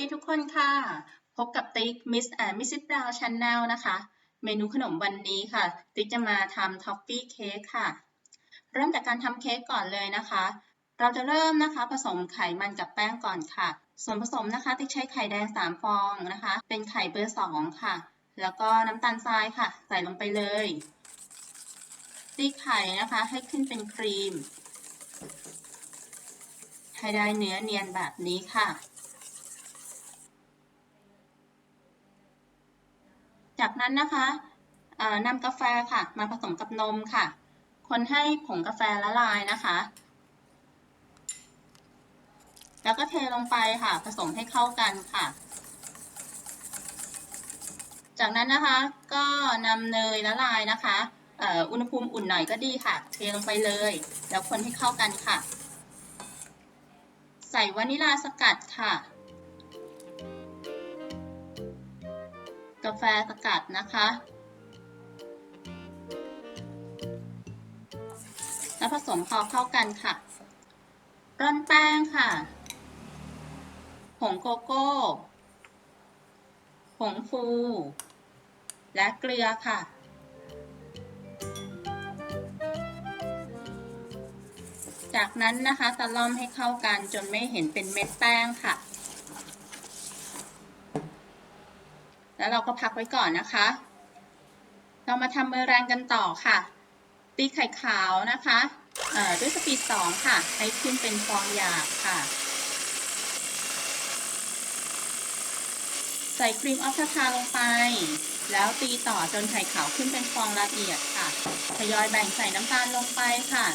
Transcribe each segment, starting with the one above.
วัสดีทุกคนค่ะ พบกับติ๊ก Miss and Mrs. Brown Channel นะคะ เมนูขนมวันนี้ค่ะ ติ๊กจะมาทำท็อฟฟี่เค้กค่ะ เริ่มจากการทำเค้กก่อนเลยนะคะ เราจะเริ่มนะคะ ผสมไขมันกับแป้งก่อนค่ะ ส่วนผสมนะคะ ติ๊กใช้ไข่แดง 3 ฟองนะคะ เป็นไข่เบอร์2ค่ะ แล้วก็น้ำตาลทรายค่ะ ใส่ลงไปเลย ตีไข่นะคะให้ขึ้นเป็นครีมให้ได้เนื้อเนียนแบบนี้ค่ะ จากนั้นนะคะนำกาแฟค่ะ มาผสมกับนมค่ะ คนให้ผงกาแฟละลายนะคะ แล้วก็เทลงไปค่ะ ผสมให้เข้ากันค่ะ จากนั้นนะคะก็นำเนยละลายนะคะอุณหภูมิอุ่นหน่อยก็ดีค่ะ เทลงไปเลย แล้วคนให้เข้ากันค่ะ ใส่วานิลาสกัดค่ะ กาแฟสกัดนะคะ แล้วผสมพอเข้ากันค่ะ ร่อนแป้งค่ะ ผงโกโก้ ผงฟู และเกลือค่ะจากนั้นนะคะตะล่อมให้เข้ากันจนไม่เห็นเป็นเม็ดแป้งค่ะ แล้วเราก็พักไว้ก่อนนะคะ เรามาทำเมอร์แรงกันต่อค่ะ ตีไข่ขาวนะคะด้วยสปีด 2 ค่ะ ให้ขึ้นเป็นฟองหยาบค่ะ ใส่ครีมออฟทาลงไป แล้วตีต่อจนไข่ขาวขึ้นเป็นฟองละเอียดค่ะ ทยอยแบ่งใส่น้ำตาลลงไปค่ะ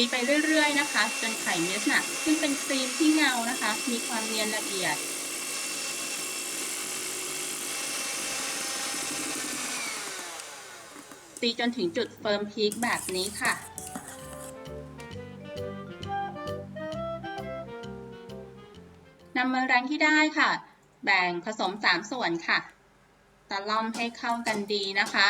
ตีไปเรื่อยๆนะคะ จนไข่เนื้อหนักขึ้นเป็นครีมที่เงานะคะ มีความเนียนละเอียดตีจนถึงจุดเฟิร์มพีคแบบนี้ค่ะ นำมาแรงที่ได้ค่ะ แบ่งผสม 3 ส่วนค่ะ ตะล่อมให้เข้ากันดีนะคะ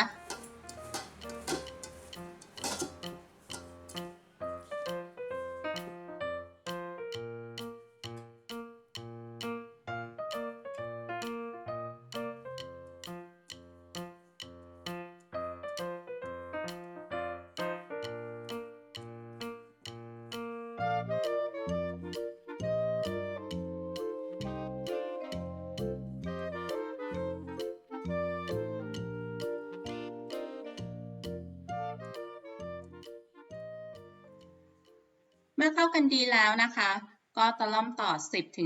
เมื่อเข้ากันดีแล้วนะคะ ก็ตะล่อมต่อ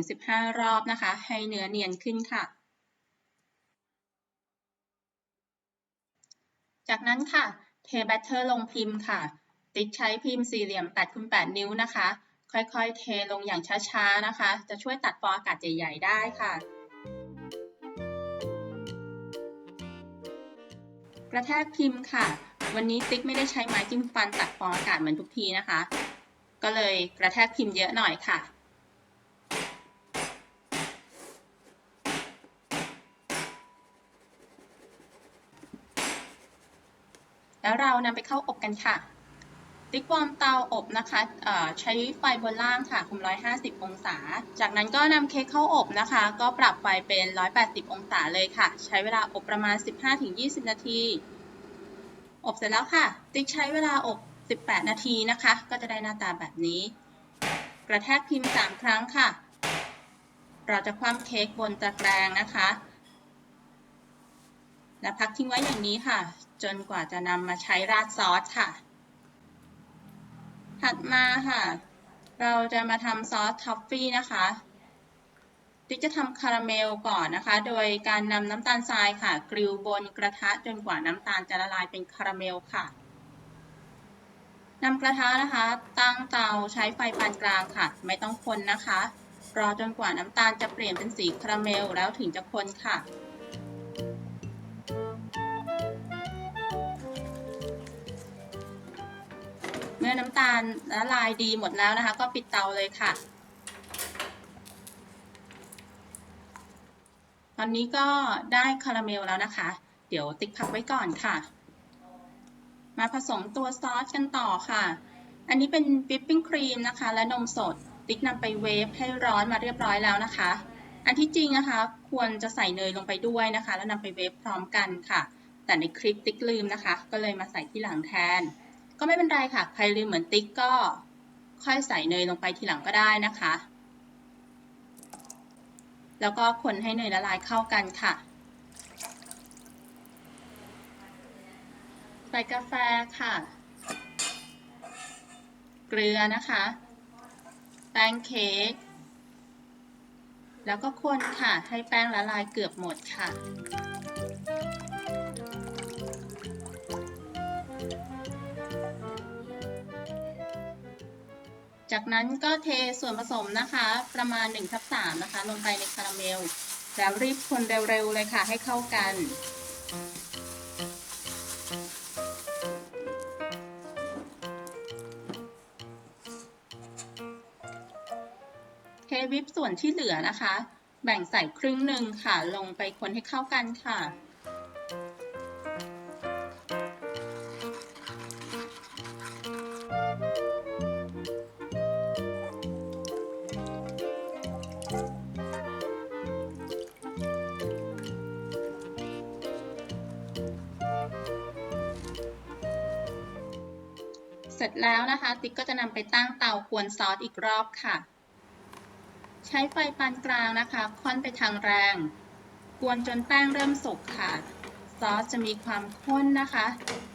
10-15 รอบนะคะ ให้เนื้อเนียนขึ้นค่ะ จากนั้นค่ะ เทแบตเตอร์ลงพิมพ์ค่ะ ติ๊กใช้พิมพ์สี่เหลี่ยม8คูณ8นิ้วนะคะ ค่อยๆ เทลงอย่างช้าๆนะคะ จะช่วยตัดฟองอากาศใหญ่ๆได้ค่ะกระแทกพิมพ์ค่ะ วันนี้ติ๊กไม่ได้ใช้ไม้จิ้มฟันตัดฟองอากาศเหมือนทุกทีนะคะ ก็เลยกระแทกพิมพ์เยอะหน่อยค่ะ แล้วเรานำไปเข้าอบกันค่ะติ๊กวอร์มเตาอบนะคะใช้ไฟบนล่างค่ะคุม150 องศา จากนั้นก็นำเค้กเข้าอบนะคะ ก็ปรับไฟเป็น 180 องศาเลยค่ะ ใช้เวลาอบประมาณ 15-20 นาที อบเสร็จแล้วค่ะ ติ๊กใช้เวลาอบ 18 นาทีนะคะ ก็จะได้หน้าตาแบบนี้ กระแทกพิมพ์ 3 ครั้งค่ะ เราจะคว่ำเค้กบนตะแกรงนะคะ และพักทิ้งไว้อย่างนี้ค่ะ จนกว่าจะนำมาใช้ราดซอสค่ะ ถัดมาค่ะ เราจะมาทำซอสท็อฟฟี่นะคะติ๊กจะทำคาราเมลก่อนนะคะ โดยการนำน้ำตาลทรายค่ะ กริลบนกระทะจนกว่าน้ำตาลจะละลายเป็นคาราเมลค่ะ นำกระทะนะคะ ตั้งเตาใช้ไฟปานกลางค่ะ ไม่ต้องคนนะคะ รอจนกว่าน้ำตาลจะเปลี่ยนเป็นสีคาราเมลแล้วถึงจะคนค่ะเมื่อน้ำตาลละลายดีหมดแล้วนะคะ ก็ปิดเตาเลยค่ะ ตอนนี้ก็ได้คาราเมลแล้วนะคะ เดี๋ยวติ๊กพักไว้ก่อนค่ะ มาผสมตัวซอสกันต่อค่ะ อันนี้เป็นวิปปิ้งครีมนะคะ และนมสด ติ๊กนำไปเวฟให้ร้อนมาเรียบร้อยแล้วนะคะ อันที่จริงนะคะ ควรจะใส่เนยลงไปด้วยนะคะ แล้วนำไปเวฟพร้อมกันค่ะ แต่ในคลิปติ๊กลืมนะคะ ก็เลยมาใส่ที่หลังแทน ก็ไม่เป็นไรค่ะ ใครลืมเหมือนติ๊กก็ค่อยใส่เนยลงไปทีหลังก็ได้นะคะ แล้วก็คนให้เนยละลายเข้ากันค่ะ ใส่กาแฟค่ะ เกลือนะคะแป้งเค้กแล้วก็คนค่ะ ให้แป้งละลายเกือบหมดค่ะ จากนั้นก็เทส่วนผสมนะคะ ประมาณ1ทับ3นะคะ ลงไปในคาราเมล แล้วรีบคนเร็วๆเลยค่ะ ให้เข้ากัน วิปส่วนที่เหลือนะคะ แบ่งใส่ครึ่งหนึ่งค่ะ ลงไปคนให้เข้ากันค่ะ เสร็จแล้วนะคะ ติ๊กก็จะนำไปตั้งเตากวนซอสอีกรอบค่ะ ใช้ไฟปานกลางนะคะ ค่อนไปทางแรง กวนจนแป้งเริ่มสุกค่ะ ซอสจะมีความข้นนะคะ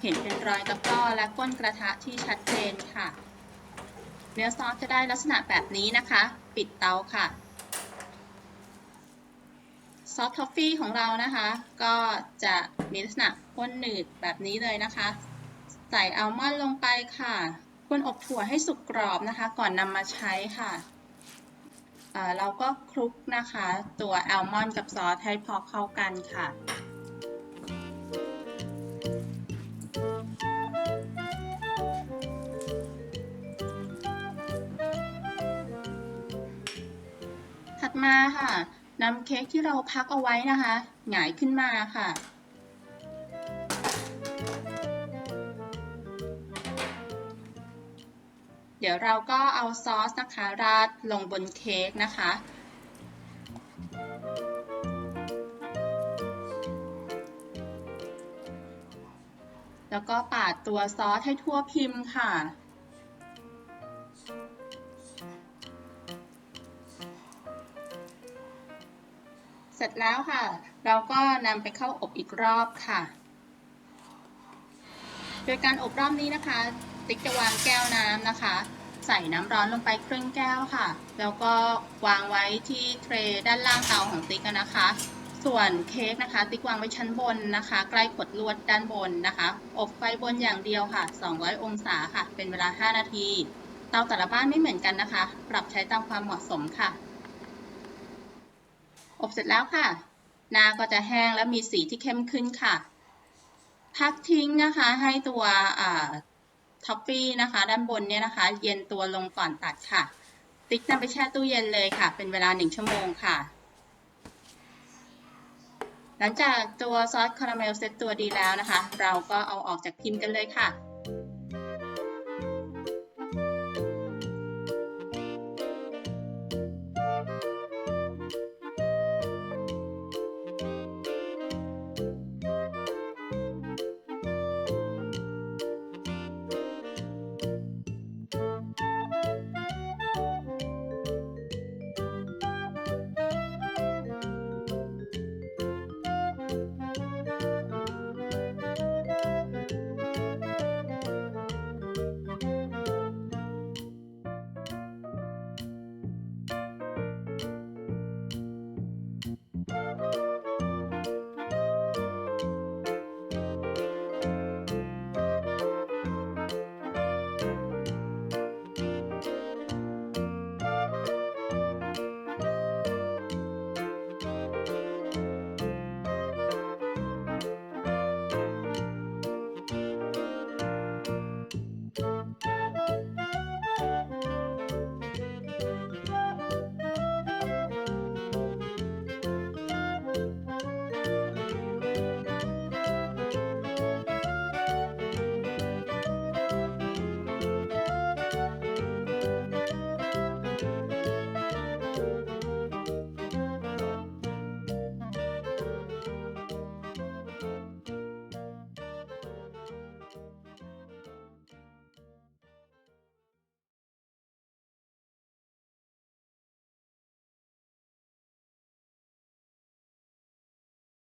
เห็นเป็นรอยตะกร้อและก้นกระทะที่ชัดเจนค่ะ เนื้อซอสจะได้ลักษณะแบบนี้นะคะ ปิดเตาค่ะ ซอสทอฟฟี่ของเรานะคะ ก็จะมีลักษณะข้นหนืดแบบนี้เลยนะคะ ใส่อัลมอนด์ลงไปค่ะควรอบถั่วให้สุกกรอบนะคะ ก่อนนำมาใช้ค่ะ เราก็คลุกนะคะ ตัวแอลมอนด์กับซอสให้พอเข้ากันค่ะ ถัดมาค่ะนำเค้กที่เราพักเอาไว้นะคะ หงายขึ้นมาค่ะ ดี๋ยวเราก็เอาซอสนะคะ ราดลงบนเค้กนะคะ แล้วก็ปาดตัวซอสให้ทั่วพิมพ์ค่ะเสร็จแล้วค่ะ เราก็นำไปเข้าอบอีกรอบค่ะ โดยการอบรอบนี้นะคะ ติ๊กจะวางแก้วน้ำนะคะ ใส่น้ำร้อนลงไปครึ่งแก้วค่ะ แล้วก็วางไว้ที่เทรย์ด้านล่างเตาของติ๊กนะคะ ส่วนเค้กนะคะ ติ๊กวางไว้ชั้นบนนะคะ ใกล้ขดลวดด้านบนนะคะ อบไฟบนอย่างเดียวค่ะ 200 องศาค่ะ เป็นเวลา 5 นาที เตาแต่ละบ้านไม่เหมือนกันนะคะ ปรับใช้ตามความเหมาะสมค่ะ อบเสร็จแล้วค่ะ หน้าก็จะแห้งและมีสีที่เข้มขึ้นค่ะ พักทิ้งนะคะ ให้ตัว ท็อฟฟี่นะคะ ด้านบนเนี่ยนะคะ เย็นตัวลงก่อนตัดค่ะ ติ๊กนำไปแช่ตู้เย็นเลยค่ะ เป็นเวลา 1 ชั่วโมงค่ะ หลังจากตัวซอสคาราเมลเซตตัวดีแล้วนะคะ เราก็เอาออกจากพิมพ์กันเลยค่ะ